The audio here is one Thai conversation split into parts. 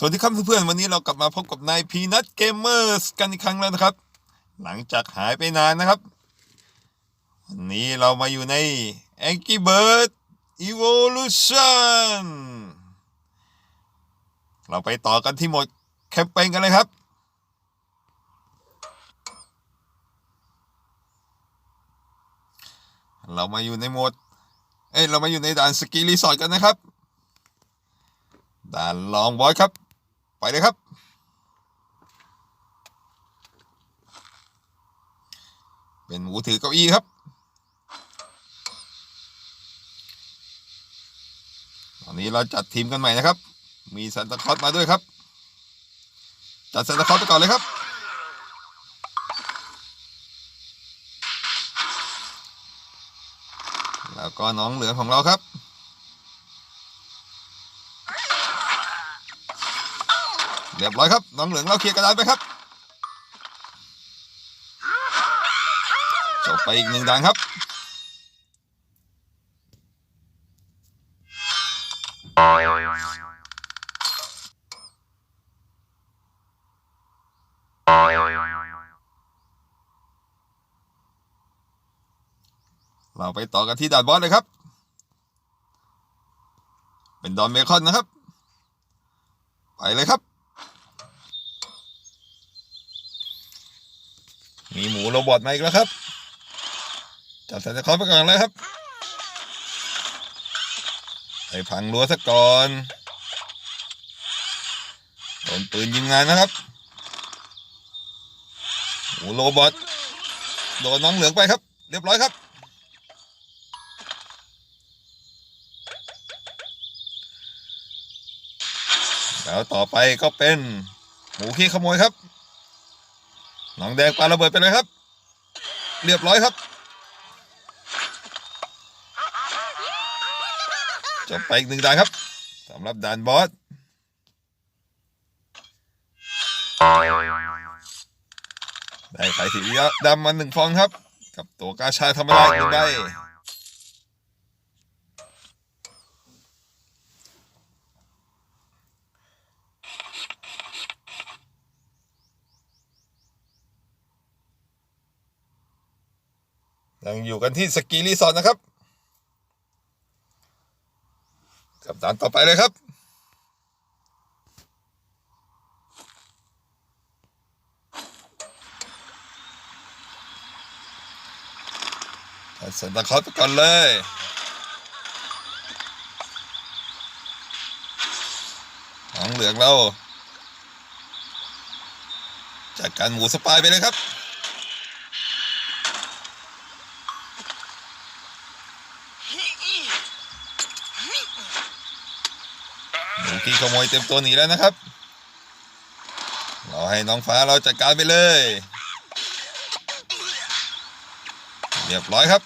สวัสดีครับเพื่อนๆวันนี้เรากลับมาพบกับนายพีนัทเกมเมอร์สกันอีกครั้งแล้วนะครับ หลังจากหายไปนานนะครับ วันนี้เรามาอยู่ใน Angry Bird Evolution เราไปต่อกันที่หมดแคมเปญกันเลยครับ เรามาอยู่ในโหมด เอ้ยเรามาอยู่ในด่านสกีรีสอร์ทกันนะครับด่านลองบอสครับ ไปเลยครับ เป็นหมูถือเก้าอี้ครับตอนนี้เราจัดทีมกันใหม่นะครับ มีซันตาคอสมาด้วยครับ จัดซันตาคอสไปก่อนเลยครับแล้วก็น้องเหลืองของเราครับ เรียบร้อยครับน้องเหลืองเราเคลียร์กระดานไปครับจบไปอีกหนึ่งด่านครับเราไปต่อกันที่ด่านบอสเลยครับ เป็นดอนเบคอนนะครับ ไปเลยครับ มีหมูโรบอทมาอีกแล้วครับจับใส่ตะคอไปก่อนเลยครับไปพังรั้วซะก่อนโดนปืนยิงงานนะครับหมูโรบอทโดนน้องเหลืองไปครับ เรียบร้อยครับ แล้วต่อไปก็เป็นหมูขี้ขโมยครับ นองแดงปาระเบิดไปเลยครับ เรียบร้อยครับ จบไปอีกหนึ่งด่านครับสำหรับด่านบอสได้ไข่สีดำมาหนึ่งฟองครับ กับตัวกาชาธรรมดาอีกหนึ่งใบ ยังอยู่กันที่สกีรีสอร์ทนะครับกับด่านต่อไปเลยครับสันตะคอสไปก่อนเลยหางเหลืองเราจัดการหมูสปายไปเลยครับ หมูกี้ขโมยเต็มตัวหนีแล้วนะครับ เราให้น้องฟ้าเราจัดการไปเลย เรียบร้อยครับ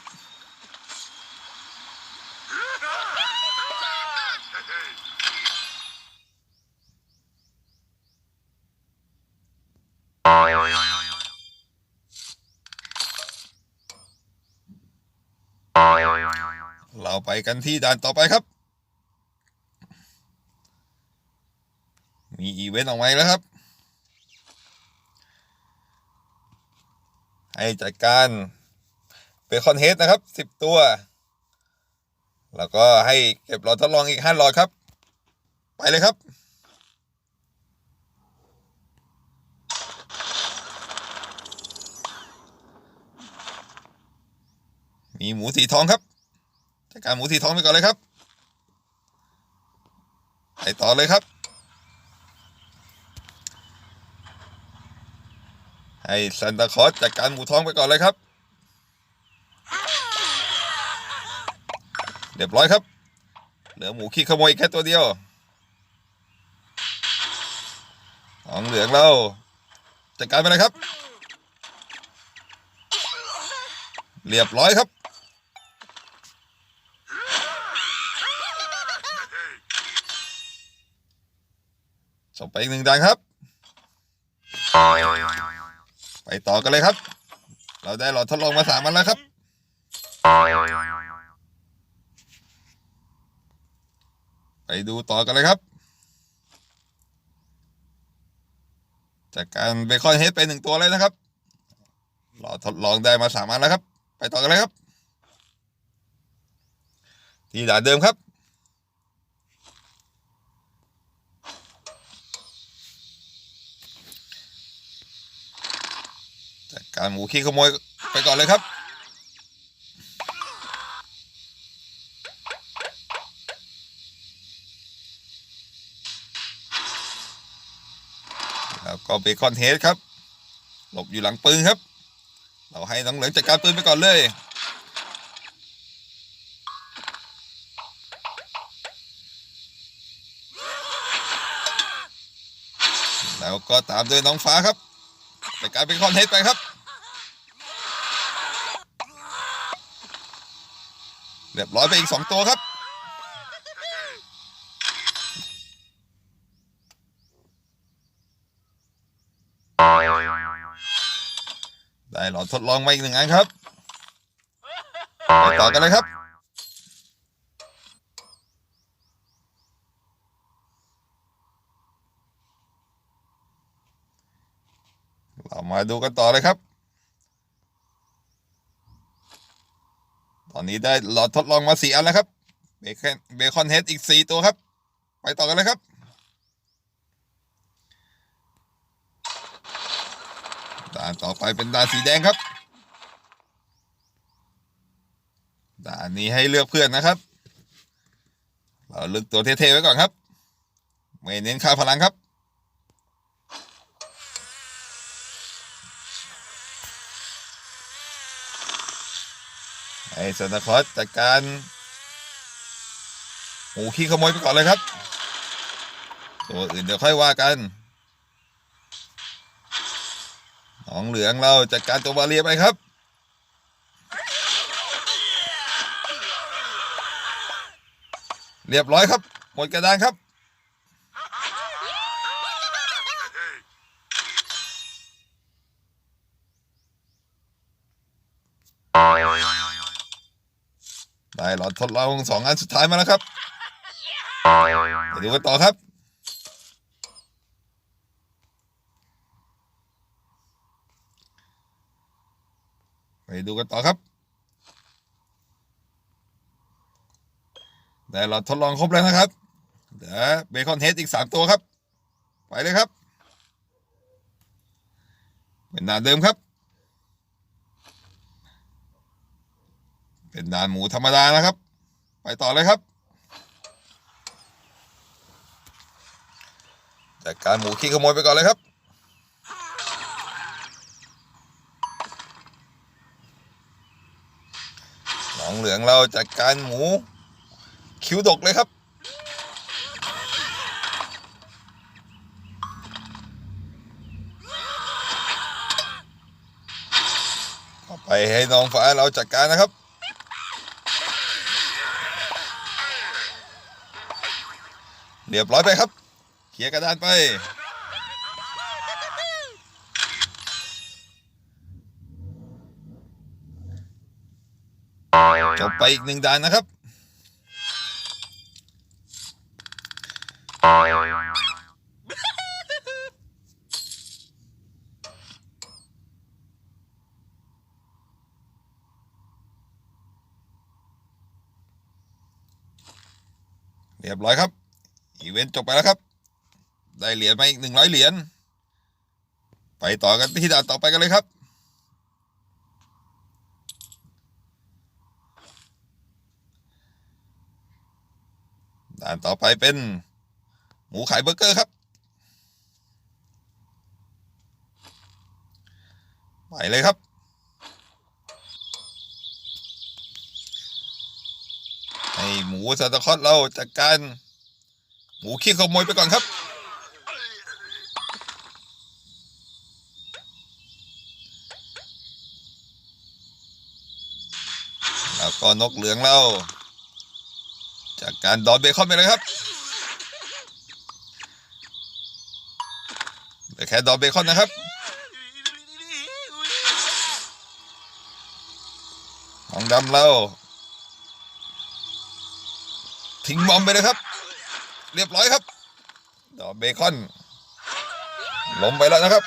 เราไป กันที่ด่านต่อไปครับ มีอีเวนต์ออกมาแล้วครับ ให้จัดการเบคอนเฮดนะครับสิบตัว แล้วก็ให้เก็บหลอดทดลองอีกห้าหลอดครับ ไปเลยครับมีหมูสีทองครับ จัดการหมูสีทองไปก่อนเลยครับไปต่อเลยครับ ให้ซันตาคอสจัดการหมูทองไปก่อนเลยครับ เรียบร้อยครับ เหลือหมูขี้ขโมยแค่ตัวเดียวของเหลืองเราจัดการไปเลยครับ เรียบร้อยครับ ส่งไปอีกหนึ่งดังครับ ไปต่อกันเลยครับ เราได้หลอดทดลองมาสามอันแล้วครับ ไปดูต่อกันเลยครับ จากการเบคอนเฮดไปหนึ่งตัวเลยนะครับเราทดลองได้มาสามอันแล้วครับ ไปต่อกันเลยครับ ที่ด่านเดิมครับ การหมูขี้ขโมยไปก่อนเลยครับแล้วก็เบคอนเฮดครับ หลบอยู่หลังปืนครับ เราให้น้องเหลืองจัดการปืนไปก่อนเลยแล้วก็ตามด้วยน้องฟ้าครับจัดการเบคอนเฮดไปครับ เรียบร้อยไปอีกสองตัวครับ ได้หลอดทดลองมาอีกหนึ่งอันครับไปต่อกันเลยครับเรามาดูกันต่อเลยครับ อนนี้ได้หลอดทดลองมาสี่อันแล้วครับ เบคอนเบคอนเฮดอีกสี่ตัวครับ ไปต่อกันเลยครับ ด่านต่อไปเป็นด่านสีแดงครับ ด่านนี้ให้เลือกเพื่อนนะครับ เราเลือกตัวเท่ๆไว้ก่อนครับ ไม่เน้นค่าพลังครับ ไอ้ซานตาคลอสจัดการหมูขี้ขโมยไปก่อนเลยครับ ตัวอื่นเดี๋ยวค่อยว่ากันน้องเหลืองเราจัดการตัวบาเรียไปครับเรียบร้อยครับ หมดกระดานครับ ได้ หลอดทดลองสองอันสุดท้ายมาแล้วครับไปดูกันต่อครับไปดูกันต่อครับได้หลอทดลองครบแล้วนะครับเหลือเบคอนเฮดอีกสามตัวครับ ไปเลยครับ เป็นด่านเดิมครับ เป็นด่านหมูธรรมดานะครับ ไปต่อเลยครับจัดการหมูขี้ขโมยไปก่อนเลยครับหนองเหลืองเราจัดการหมูคิ้วดกเลยครับไปให้น้องฟ้าเราจัดการนะครับ เรียบร้อยไปครับเคลียกระดานไป จบไปอีกหนึ่งด่านนะครับ เรียบร้อยครับ เวนต์จบไปแล้วครับ ได้เหรียญมาอีกหนึ่งร้อยเหรียญ ไปต่อกันที่ด่านต่อไปกันเลยครับ ด่านต่อไปเป็นหมูขายเบอร์เกอร์ครับ ไปเลยครับให้หมูซานตาคลอสเราจัดการ หมูขี้ขโมยไปก่อนครับแล้วก็นกเหลืองเราจากการดอนเบคอนไปเลยครับแค่ดอนเบคอนนะครับน้องดำเราทิ้งบอมไปเลยครับ เรียบร้อยครับดอกเบคอนล้มไปแล้วนะครับ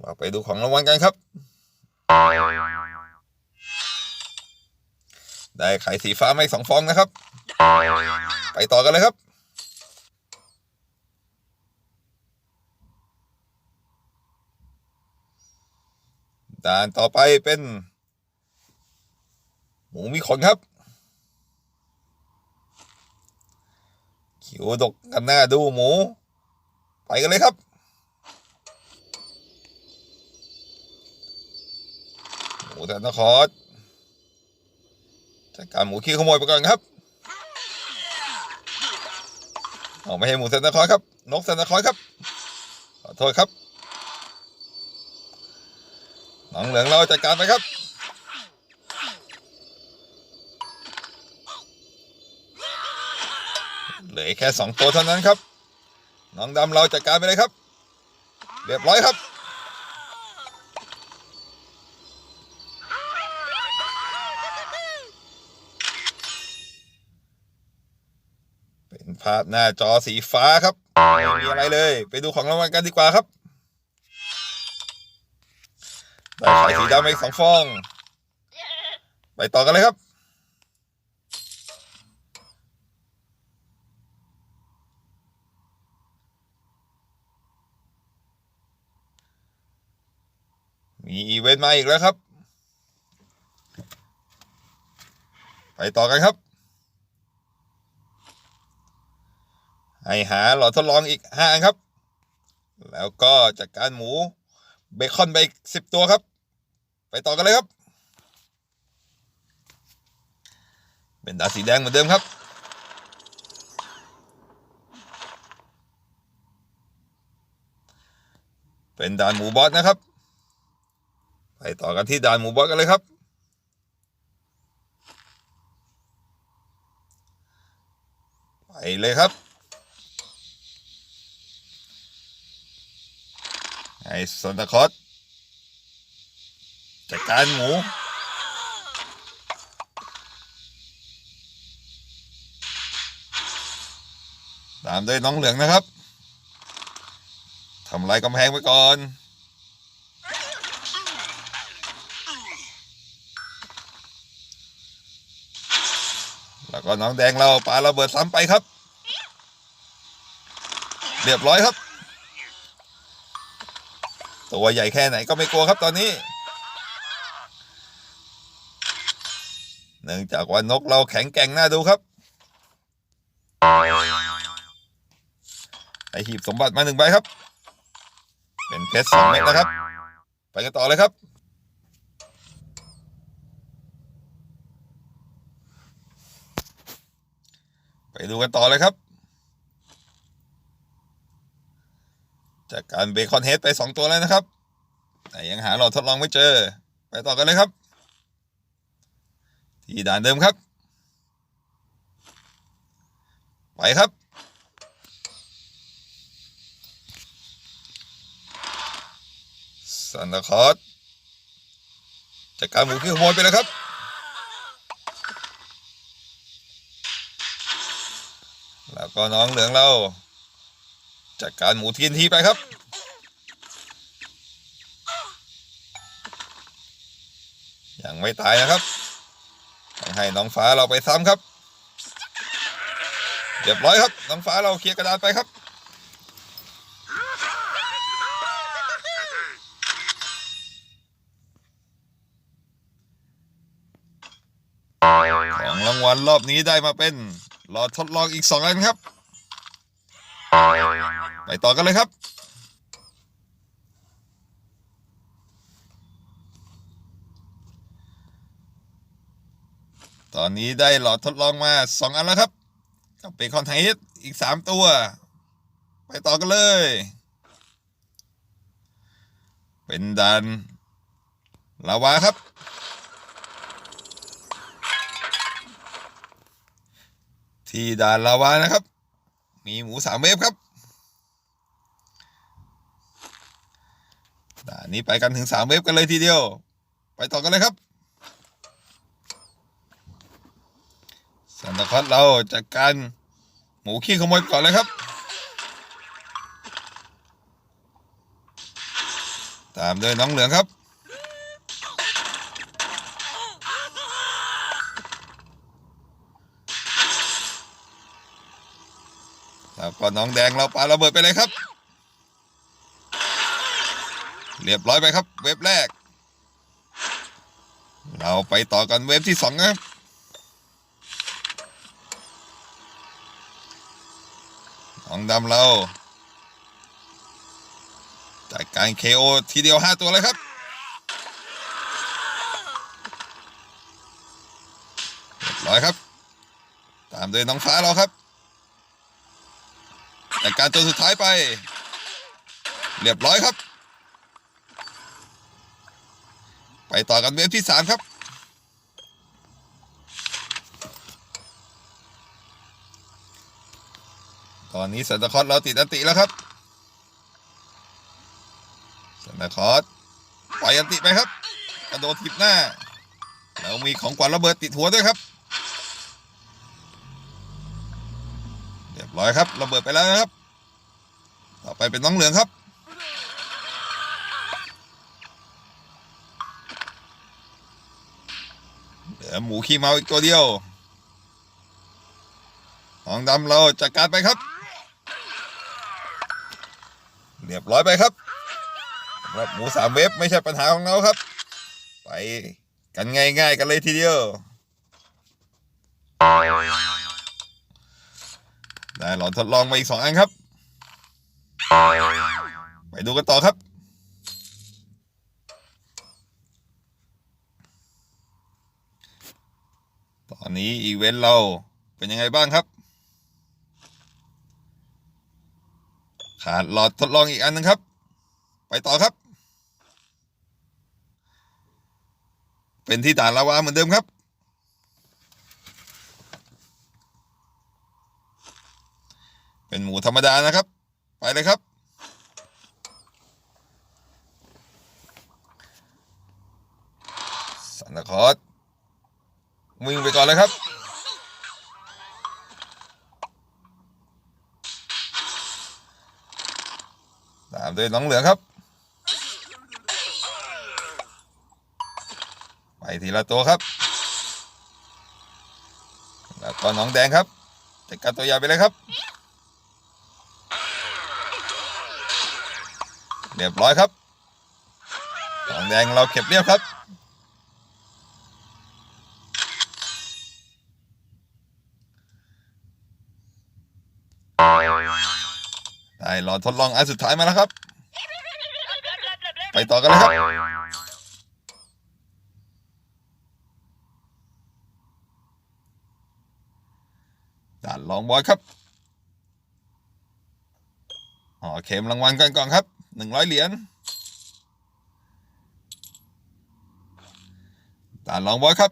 เราไปดูของรางวัลกันครับ ได้ไข่สีฟ้าไมาอีกสองฟองนะครับ ไปต่อกันเลยครับด่านต่อไปเป็น หมูมีขนครับ คิวดกกันหน้าดูหมู ไปกันเลยครับหมูแต่นครจัดการหมูขี้ขโมยไปก่อนครับเอาไม่ให้หมูเซนตาคลอสครับ นกเซนตาคลอสครับ ขอโทษครับน้องเหลืองเราจัดการไปครับ เหลือ แค่สองตัวเท่านั้นครับ น้องดำเราจัดการไปเลยครับ เรียบร้อยครับเป็นภาพหน้าจอสีฟ้าครับไม่มีอะไรเลย ไปดูของรางวัลกันดีกว่าครับได้ไข่สีดำอีกสองฟอง ไปต่อกันเลยครับ มีอีเวนต์มาอีกแล้วครับ ไปต่อกันครับ ให้หาหลอดทดลองอีกห้าอันครับ แล้วก็จัดการหมูเบคอนไปอีกสิบตัวครับ ไปต่อกันเลยครับ เป็นดาสีแดงเหมือนเดิมครับเป็นด่านหมูบอสนะครับ ไปต่อกันที่ด่านหมูบอสกันเลยครับ ไปเลยครับไอ้ซานตาคอสจัดการหมูตามด้วยน้องเหลืองนะครับทำลายกำแพงไว้ก่อน แล้วก็น้องแดงเราปาระเบิดซ้ำไปครับ เรียบร้อยครับ ตัวใหญ่แค่ไหนก็ไม่กลัวครับตอนนี้ เนื่องจากว่านกเราแข็งแกร่งน่าดูครับไอหีบสมบัติมาหนึ่งใบครับ เป็นเพชรสองเม็ดนะครับ ไปกันต่อเลยครับ ดูกันต่อเลยครับ จากการเบคอนเฮดไปสองตัวแล้วนะครับ แต่ยังหาหลอดทดลองไม่เจอ ไปต่อกันเลยครับ ที่ด่านเดิมครับ ไปครับซันตาคอสจากการหมูขี้ขโมยไปแล้วครับ แล้วก็น้องเหลืองเราจัดการหมูทีนทีไปครับ ยังไม่ตายนะครับต้องให้น้องฟ้าเราไปซ้ำครับเรียบร้อยครับ น้องฟ้าเราเคลียร์กระดานไปครับ ของรางวัลรอบนี้ได้มาเป็น หลอทดลองอีกสองอันครับ ไปต่อกันเลยครับ ตอนนี้ได้หลอดทดลองมาสองอันแล้วครับกับเบคอนไทสอีกสามตัว ไปต่อกันเลย เป็นดันลาวาครับ ที่ด่านลาวานะครับ มีหมูสามเวฟครับด่านนี้ไปกันถึงสามเวฟกันเลยทีเดียว ไปต่อกันเลยครับซันตาคอสเราจัดการหมูขี้ขโมยก่อนเลยครับ ตามด้วยน้องเหลืองครับ แล้ว ก็น้องแดงเราปาระเบิดไปเลยครับ เรียบร้อยไปครับ เว็บแรก เราไปต่อกันเว็บที่สองนะครับน้องดำเราจัดการ KO ทีเดียวห้าตัวเลยครับเรียบร้อยครับ ตามด้วยน้องฟ้าเราครับ จัดการตัวสุดท้ายไป เรียบร้อยครับ ไปต่อกันเวฟที่สามครับ ตอนนี้สันตคลอสเราติดอันติแล้วครับสันตคลอสปล่อยอันติไปครับกระโดดทิบหน้า เรามีของขวัญระเบิดติดหัวด้วยครับ เรียบร้อยครับระเบิดไปแล้วนะครับ ต่อไปเป็นน้องเหลืองครับ เหลือหมูขี้เมาอีกตัวเดียวน้องดำเราจัดการไปครับ เรียบร้อยไปครับหรับหมูสามเวฟไม่ใช่ปัญหาของเราครับ ไปกันง่ายๆกันเลยทีเดียว ได้หลอดทดลองมาอีกสองอันครับ ไปดูกันต่อครับตอนนี้อีเวนต์เราเป็นยังไงบ้างครับ ขาดหลอดทดลองอีกอันหนึงครับ ไปต่อครับ เป็นที่ด่าลาวาเหมือนเดิมครับ เป็นหมูธรรมดานะครับ ไปเลยครับ สันตาคอสวิ่งไปก่อนเลยครับตามด้วยน้องเหลืองครับ ไปทีละตัวครับ แล้วก็น้องแดงครับจัดการตัวใหญ่ไปเลยครับ เรียบร้อยครับน้องแดงเราเก็บเรียบครับได้หลอทดลองอันสุดท้ายมาแล้วครับ ไปต่อกันเลยครับด่านลองบอยครับอ๋อเข็มรางวัลกันก่อนครับ หนึ่งร้อยเหรียญด่าลองบอยครับ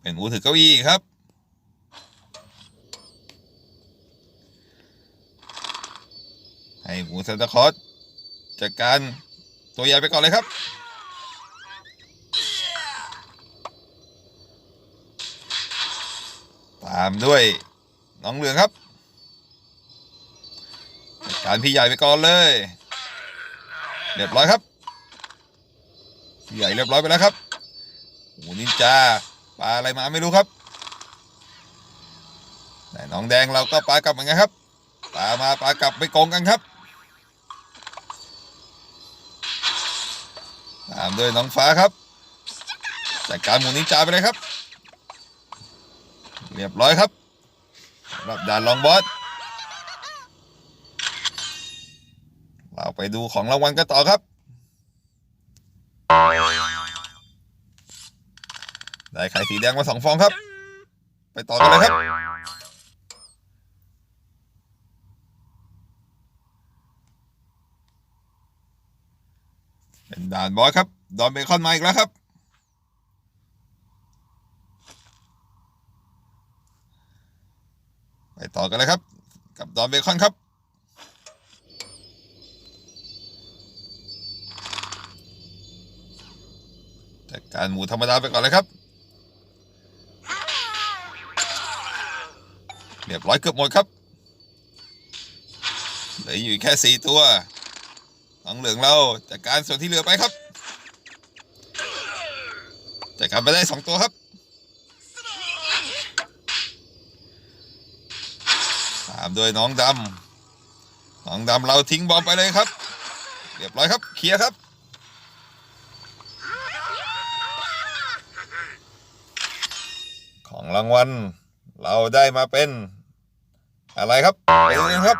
เป็นหมูถือเก้าอี้ครับ ให้หมูซนตาคอสจัดการตัวใหญ่ไปก่อนเลยครับตามด้วยน้องเหลืองครับ การพี่ใหญ่ไปก่อนเลย เรียบร้อยครับพี่ใหญ่เรียบร้อยไปแล้วครับหมูนินจาปลาอะไรมาไม่รู้ครับแต่น้องแดงเราก็ปลากลับเหมือนกันครับปลามาปลากลับไปโกงกันครับตามด้วยน้องฟ้าครับจัดการหมูนินจาไปเลยครับ เรียบร้อยครับสำหรับด่านลองบอส เราไปดูของรางวัลกันต่อครับ ได้ไข่สีแดงมาสองฟองครับ ไปต่อกันเลยครับ เป็นด่านบอสครับ ดอนเบคอนมาอีกแล้วครับไปต่อกันเลยครับ กับดอนเบคอนครับ การหมูธรรมดาไปก่อนเลยครับ เรียบร้อยเกือบหมดครับเหลืออยู่แค่สี่ตัวน้องเหลืองเราจัดการส่วนที่เหลือไปครับจัดการไปได้สองตัวครับตามด้วยน้องดำน้องดำเราทิ้งบอลไปเลยครับ เรียบร้อยครับเคลียร์ครับ ของรางวัล เราได้มาเป็น อะไรครับไปดูกันครับ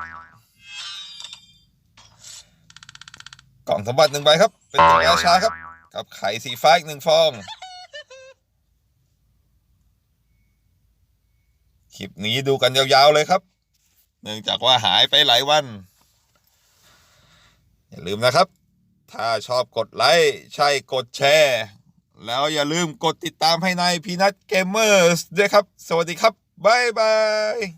กล่องสมบัติหนึ่งใบครับ เป็นตัวราชาครับ กับไข่สีฟ้าอีกหนึ่งฟอง คลิปนี้ดูกันยาวๆเลยครับ เนื่องจากว่าหายไปหลายวัน อย่าลืมนะครับ ถ้าชอบกดไลค์ ใช่กดแชร์ แล้วอย่าลืมกดติดตามให้ในายพีนัทเกมเมอร์สด้วยครับ สวัสดีครับ บ๊ายบาย